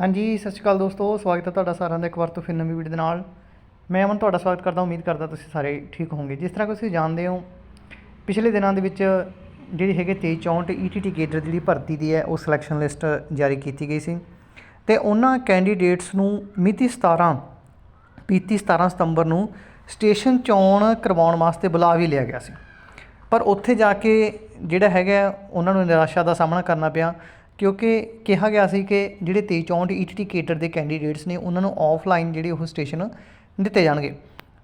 ਹਾਂਜੀ, ਸਤਿ ਸ਼੍ਰੀ ਅਕਾਲ ਦੋਸਤੋ, ਸਵਾਗਤ ਹੈ ਤੁਹਾਡਾ ਸਾਰਿਆਂ ਦਾ ਇੱਕ ਵਾਰ ਤੋਂ ਫਿਰ ਨਵੀਂ ਵੀਡੀਓ ਦੇ ਨਾਲ। ਮੈਂ ਅਮਨ, ਤੁਹਾਡਾ ਸਵਾਗਤ ਕਰਦਾ, ਉਮੀਦ ਕਰਦਾ ਤੁਸੀਂ ਸਾਰੇ ਠੀਕ ਹੋਵੋਗੇ। ਜਿਸ ਤਰ੍ਹਾਂ ਕਿ ਤੁਸੀਂ ਜਾਣਦੇ ਹੋ, ਪਿਛਲੇ ਦਿਨਾਂ ਦੇ ਵਿੱਚ ਜਿਹੜੀ ਹੈਗੇ 2364 ਈਟੀਟੀ ਕੇਡਰ ਜਿਹੜੀ ਭਰਤੀ ਦੀ ਹੈ, ਉਹ ਸਿਲੈਕਸ਼ਨ ਲਿਸਟ ਜਾਰੀ ਕੀਤੀ ਗਈ ਸੀ। ਤੇ ਉਹਨਾਂ ਕੈਂਡੀਡੇਟਸ ਨੂੰ ਮਿਤੀ 17 ਪੀਤੀ 17 ਸਤੰਬਰ ਨੂੰ ਸਟੇਸ਼ਨ ਚੋਣ ਕਰਵਾਉਣ ਵਾਸਤੇ ਬੁਲਾ ਵੀ ਲਿਆ ਗਿਆ ਸੀ। ਪਰ ਉੱਥੇ ਜਾ ਕੇ ਜਿਹੜਾ ਹੈਗਾ, ਉਹਨਾਂ ਨੂੰ ਨਿਰਾਸ਼ਾ ਦਾ ਸਾਹਮਣਾ ਕਰਨਾ ਪਿਆ। ਕਿਉਂਕਿ ਕਿਹਾ ਗਿਆ ਸੀ ਕਿ ਜਿਹੜੇ 23 64 ਈਟੀਟੀ ਕੇਟਰ ਦੇ ਕੈਂਡੀਡੇਟਸ ਨੇ, ਉਹਨਾਂ ਨੂੰ ਆਫਲਾਈਨ ਜਿਹੜੇ ਉਹ ਸਟੇਸ਼ਨ ਦਿੱਤੇ ਜਾਣਗੇ।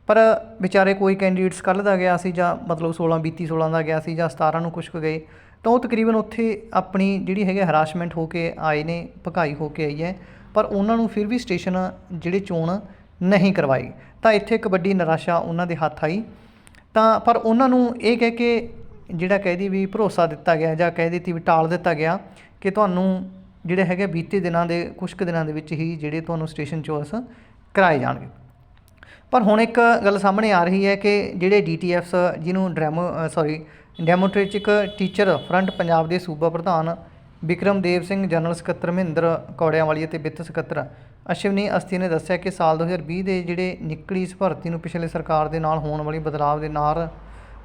ਪਰ ਵਿਚਾਰੇ ਕੋਈ ਕੈਂਡੀਡੇਟਸ ਕੱਲ੍ਹ ਦਾ ਗਿਆ ਸੀ ਜਾਂ ਮਤਲਬ 16 ਬੀਤੀ 16 ਦਾ ਗਿਆ ਸੀ ਜਾਂ 17 ਨੂੰ ਕੁਛ ਕੁ ਗਏ, ਤਾਂ ਉਹ ਤਕਰੀਬਨ ਉੱਥੇ ਆਪਣੀ ਜਿਹੜੀ ਹੈਗੇ ਹਰਾਸਮੈਂਟ ਹੋ ਕੇ ਆਏ ਨੇ, ਭਕਾਈ ਹੋ ਕੇ ਆਈ ਹੈ, ਪਰ ਉਹਨਾਂ ਨੂੰ ਫਿਰ ਵੀ ਸਟੇਸ਼ਨ ਜਿਹੜੇ ਚੋਣ ਨਹੀਂ ਕਰਵਾਈ ਤਾਂ ਇੱਥੇ ਇੱਕ ਵੱਡੀ ਨਿਰਾਸ਼ਾ ਉਹਨਾਂ ਦੇ ਹੱਥ ਆਈ। ਤਾਂ ਪਰ ਉਹਨਾਂ ਨੂੰ ਇਹ ਕਹਿ ਕੇ ਜਿਹੜਾ ਕਹਿ ਕਹਿਦੀ ਵੀ ਭਰੋਸਾ ਦਿੱਤਾ ਗਿਆ ਜਾਂ ਕਹਿ ਦਿੱਤੀ ਵੀ ਟਾਲ ਦਿੱਤਾ ਗਿਆ ਕਿ ਤੁਹਾਨੂੰ ਜਿਹੜੇ ਹੈਗੇ ਬੀਤੇ ਦਿਨਾਂ ਦੇ ਕੁਝ ਕੁ ਦਿਨਾਂ ਦੇ ਵਿੱਚ ਹੀ ਜਿਹੜੇ ਤੁਹਾਨੂੰ ਸਟੇਸ਼ਨ ਚੋਰਸ ਕਰਾਏ ਜਾਣਗੇ। ਪਰ ਹੁਣ ਇੱਕ ਗੱਲ ਸਾਹਮਣੇ ਆ ਰਹੀ ਹੈ ਕਿ ਜਿਹੜੇ ਡੀਟੀਐਫਸ ਜਿਹਨੂੰ ਡਰੈਮੋ sorry democratic teacher front Punjab ਦੇ ਸੂਬਾ ਪ੍ਰਧਾਨ ਵਿਕਰਮਦੇਵ ਸਿੰਘ, ਜਨਰਲ ਸਕੱਤਰ ਮਹਿੰਦਰ ਕੌੜਿਆਂਵਾਲੀ ਅਤੇ ਵਿੱਤ ਸਕੱਤਰ ਅਸ਼ਵਨੀ ਅਸਥੀ ਨੇ ਦੱਸਿਆ ਕਿ ਸਾਲ 2020 ਦੇ ਜਿਹੜੇ ਨਿਕਲੀ ਇਸ ਭਰਤੀ ਨੂੰ ਪਿਛਲੇ ਸਰਕਾਰ ਦੇ ਨਾਲ ਹੋਣ ਵਾਲੀ ਬਦਲਾਅ ਦੇ ਨਾਲ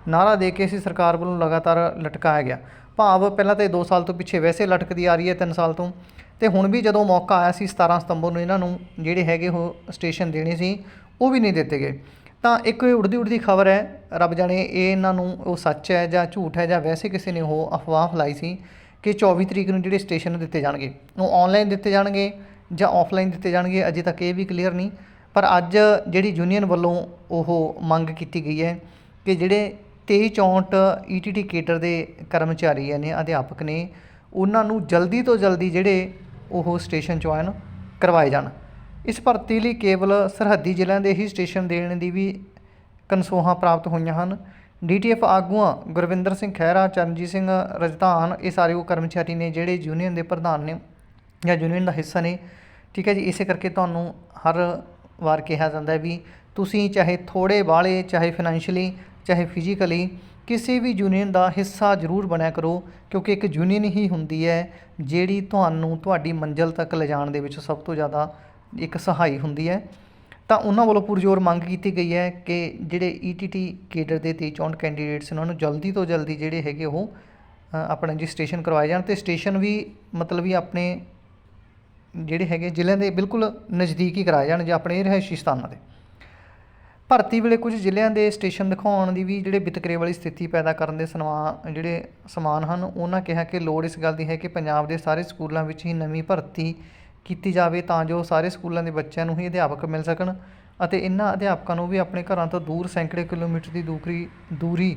ਨਾਰਾ ਦੇ ਕੇ ਸੀ ਸਰਕਾਰ ਵੱਲੋਂ ਲਗਾਤਾਰ ਲਟਕਾਇਆ ਗਿਆ। ਭਾਵ ਪਹਿਲਾਂ ਤਾਂ ਇਹ 2 ਸਾਲ ਤੋਂ ਪਿੱਛੇ ਵੈਸੇ ਲਟਕਦੀ ਆ ਰਹੀ ਹੈ 3 ਸਾਲ ਤੋਂ। ਤੇ ਹੁਣ ਵੀ ਜਦੋਂ ਮੌਕਾ ਆਇਆ ਸੀ 17 ਸਤੰਬਰ ਨੂੰ ਇਹਨਾਂ ਨੂੰ, ਜਿਹੜੇ ਹੈਗੇ ਉਹ ਸਟੇਸ਼ਨ ਦੇਣੇ ਸੀ, ਉਹ ਵੀ ਨਹੀਂ ਦਿੱਤੇ ਗਏ। ਤਾਂ ਇੱਕ ਇਹ ਉੜਦੀ ਉੜਦੀ ਖਬਰ ਹੈ, ਰੱਬ ਜਾਣੇ ਇਹ ਇਹਨਾਂ ਨੂੰ ਉਹ ਸੱਚ ਹੈ ਜਾਂ ਝੂਠ ਹੈ ਜਾਂ ਵੈਸੇ ਕਿਸੇ ਨੇ ਉਹ ਅਫਵਾਹ ਫੈਲਾਈ ਸੀ ਕਿ 24 ਤਰੀਕ ਨੂੰ ਜਿਹੜੇ ਸਟੇਸ਼ਨ ਦਿੱਤੇ ਜਾਣਗੇ, ਉਹ ਆਨਲਾਈਨ ਦਿੱਤੇ ਜਾਣਗੇ ਜਾਂ ਆਫਲਾਈਨ ਦਿੱਤੇ ਜਾਣਗੇ, ਅਜੇ ਤੱਕ ਇਹ ਵੀ ਕਲੀਅਰ ਨਹੀਂ। ਪਰ ਅੱਜ ਜਿਹੜੀ ਯੂਨੀਅਨ ਵੱਲੋਂ ਉਹ ਮੰਗ ਕੀਤੀ ਗਈ ਹੈ ਕਿ ਜਿਹੜੇ 23 64 ਈਟੀਟੀ ਕੇਟਰ ਦੇ ਕਰਮਚਾਰੀ ਨੇ ਅਧਿਆਪਕ ਨੇ, ਉਹਨਾਂ ਨੂੰ ਜਲਦੀ ਤੋਂ ਜਲਦੀ ਜਿਹੜੇ ਉਹ ਸਟੇਸ਼ਨ ਜੁਆਇਨ ਕਰਵਾਏ ਜਾਣ। ਇਸ ਭਰਤੀ ਲਈ ਕੇਵਲ ਸਰਹੱਦੀ ਜ਼ਿਲ੍ਹਿਆਂ ਦੇ ਹੀ ਸਟੇਸ਼ਨ ਦੇਣ ਦੀ ਵੀ ਕਨਸੋਹਾਂ ਪ੍ਰਾਪਤ ਹੋਈਆਂ ਹਨ। ਡੀਟੀਐਫ ਆਗੂਆਂ ਗੁਰਵਿੰਦਰ ਸਿੰਘ ਖਹਿਰਾ, ਚਰਨਜੀਤ ਸਿੰਘ ਰਜਧਾਨ, ਇਹ ਸਾਰੇ ਉਹ ਕਰਮਚਾਰੀ ਨੇ ਜਿਹੜੇ ਯੂਨੀਅਨ ਦੇ ਪ੍ਰਧਾਨ ਨੇ ਜਾਂ ਯੂਨੀਅਨ ਦਾ ਹਿੱਸਾ ਨੇ। ਠੀਕ ਹੈ ਜੀ, ਇਸੇ ਕਰਕੇ ਤੁਹਾਨੂੰ ਹਰ ਵਾਰ ਕਿਹਾ ਜਾਂਦਾ ਵੀ ਤੁਸੀਂ ਚਾਹੇ ਥੋੜੇ ਬਾਲੇ ਚਾਹੇ ਫਾਈਨੈਂਸ਼ੀਅਲੀ ਚਾਹੇ ਫਿਜ਼ੀਕਲੀ ਕਿਸੇ ਵੀ ਯੂਨੀਅਨ ਦਾ ਹਿੱਸਾ ਜ਼ਰੂਰ ਬਣਿਆ ਕਰੋ ਕਿਉਂਕਿ ਇੱਕ ਯੂਨੀਅਨ ਹੀ ਹੁੰਦੀ ਹੈ ਜਿਹੜੀ ਤੁਹਾਨੂੰ ਤੁਹਾਡੀ ਮੰਜ਼ਿਲ ਤੱਕ ਲਿਜਾਣ ਦੇ ਵਿੱਚ ਸਭ ਤੋਂ ਜ਼ਿਆਦਾ ਇੱਕ ਸਹਾਈ ਹੁੰਦੀ ਹੈ। ਤਾਂ ਉਹਨਾਂ ਵੱਲੋਂ ਪੁਰਜ਼ੋਰ ਮੰਗ ਕੀਤੀ ਗਈ ਹੈ ਕਿ ਜਿਹੜੇ ਈਟੀਟੀ ਕੇਡਰ ਦੇ 23 64 ਕੈਂਡੀਡੇਟਸ ਉਹਨਾਂ ਨੂੰ ਜਲਦੀ ਤੋਂ ਜਲਦੀ ਜਿਹੜੇ ਹੈਗੇ ਉਹ ਅ, ਆਪਣਾ ਜੀ ਸਟੇਸ਼ਨ ਕਰਵਾਏ ਜਾਣ ਤੇ ਸਟੇਸ਼ਨ ਵੀ ਮਤਲਬ ਵੀ ਆਪਣੇ ਜਿਹੜੇ ਹੈਗੇ ਜ਼ਿਲ੍ਹਿਆਂ ਦੇ ਬਿਲਕੁਲ ਨਜ਼ਦੀਕ ਹੀ ਕਰਾਏ ਜਾਣ ਜਾਂ ਆਪਣੇ ਰਿਹਾਇਸ਼ੀ ਸਥਾਨਾਂ ਦੇ ਭਰਤੀ ਵੇਲੇ ਕੁਝ ਜ਼ਿਲ੍ਹਿਆਂ ਦੇ ਸਟੇਸ਼ਨ ਦਿਖਾਉਣ ਦੀ ਵੀ ਜਿਹੜੇ ਵਿਤਕਰੇ ਵਾਲੀ ਸਥਿਤੀ ਪੈਦਾ ਕਰਨ ਦੇ ਸਨਵਾ ਜਿਹੜੇ ਸਮਾਨ ਹਨ, ਉਹਨਾਂ ਕਿਹਾ ਕਿ ਲੋੜ ਇਸ ਗੱਲ ਦੀ ਹੈ ਕਿ ਪੰਜਾਬ ਦੇ ਸਾਰੇ ਸਕੂਲਾਂ ਵਿੱਚ ਹੀ ਨਵੀਂ ਭਰਤੀ ਕੀਤੀ ਜਾਵੇ ਤਾਂ ਜੋ ਸਾਰੇ ਸਕੂਲਾਂ ਦੇ ਬੱਚਿਆਂ ਨੂੰ ਹੀ ਅਧਿਆਪਕ ਮਿਲ ਸਕਣ ਅਤੇ ਇਹਨਾਂ ਅਧਿਆਪਕਾਂ ਨੂੰ ਵੀ ਆਪਣੇ ਘਰਾਂ ਤੋਂ ਦੂਰ ਸੈਂਕੜੇ ਕਿਲੋਮੀਟਰ ਦੀ ਦੂਰੀ ਦੂਰੀ,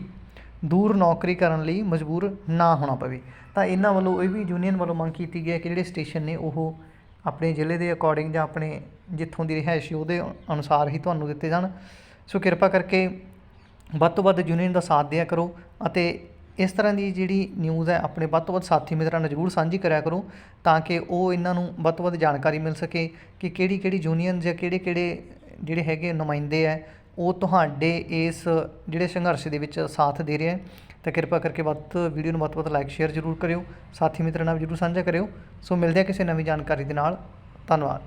ਦੂਰ ਨੌਕਰੀ ਕਰਨ ਲਈ ਮਜਬੂਰ ਨਾ ਹੋਣਾ ਪਵੇ। ਤਾਂ ਇਹਨਾਂ ਵੱਲੋਂ ਇਹ ਵੀ ਯੂਨੀਅਨ ਵੱਲੋਂ ਮੰਗ ਕੀਤੀ ਗਈ ਹੈ ਕਿ ਜਿਹੜੇ ਸਟੇਸ਼ਨ ਨੇ ਉਹ ਆਪਣੇ ਜ਼ਿਲ੍ਹੇ ਦੇ ਅਕੋਰਡਿੰਗ ਜਾਂ ਆਪਣੇ ਜਿੱਥੋਂ ਦੀ ਰਿਹਾਇਸ਼ੀ ਉਹਦੇ ਅਨੁਸਾਰ ਹੀ ਤੁਹਾਨੂੰ ਦਿੱਤੇ ਜਾਣ। ਸੋ ਕਿਰਪਾ ਕਰਕੇ ਵੱਧ ਤੋਂ ਵੱਧ ਯੂਨੀਅਨ ਦਾ ਸਾਥ ਦਿਆ ਕਰੋ ਅਤੇ ਇਸ ਤਰ੍ਹਾਂ ਦੀ ਜਿਹੜੀ ਨਿਊਜ਼ ਹੈ, ਆਪਣੇ ਵੱਧ ਤੋਂ ਵੱਧ ਸਾਥੀ ਮਿੱਤਰਾਂ ਨਾਲ ਜ਼ਰੂਰ ਸਾਂਝੀ ਕਰਿਆ ਕਰੋ ਤਾਂ ਕਿ ਉਹ ਇਹਨਾਂ ਨੂੰ ਵੱਧ ਤੋਂ ਵੱਧ ਜਾਣਕਾਰੀ ਮਿਲ ਸਕੇ ਕਿ ਕਿਹੜੀ ਕਿਹੜੀ ਯੂਨੀਅਨ ਜਾਂ ਕਿਹੜੇ ਕਿਹੜੇ ਜਿਹੜੇ ਹੈਗੇ ਨੁਮਾਇੰਦੇ ਹੈ, ਉਹ ਤੁਹਾਡੇ ਇਸ ਜਿਹੜੇ ਸੰਘਰਸ਼ ਦੇ ਵਿੱਚ ਸਾਥ ਦੇ ਰਹੇ ਹੈ। ਤਾਂ ਕਿਰਪਾ ਕਰਕੇ ਵੱਧ ਵੀਡੀਓ ਨੂੰ ਵੱਧ ਤੋਂ ਵੱਧ ਲਾਈਕ ਸ਼ੇਅਰ ਜ਼ਰੂਰ ਕਰਿਓ। ਸਾਥੀ ਮਿੱਤਰਾਂ ਨਾਲ ਵੀ ਜ਼ਰੂਰ ਸਾਂਝਾ ਕਰਿਓ। ਸੋ ਮਿਲਦੇ ਹਾਂ ਕਿਸੇ ਨਵੀਂ ਜਾਣਕਾਰੀ ਦੇ ਨਾਲ। ਧੰਨਵਾਦ।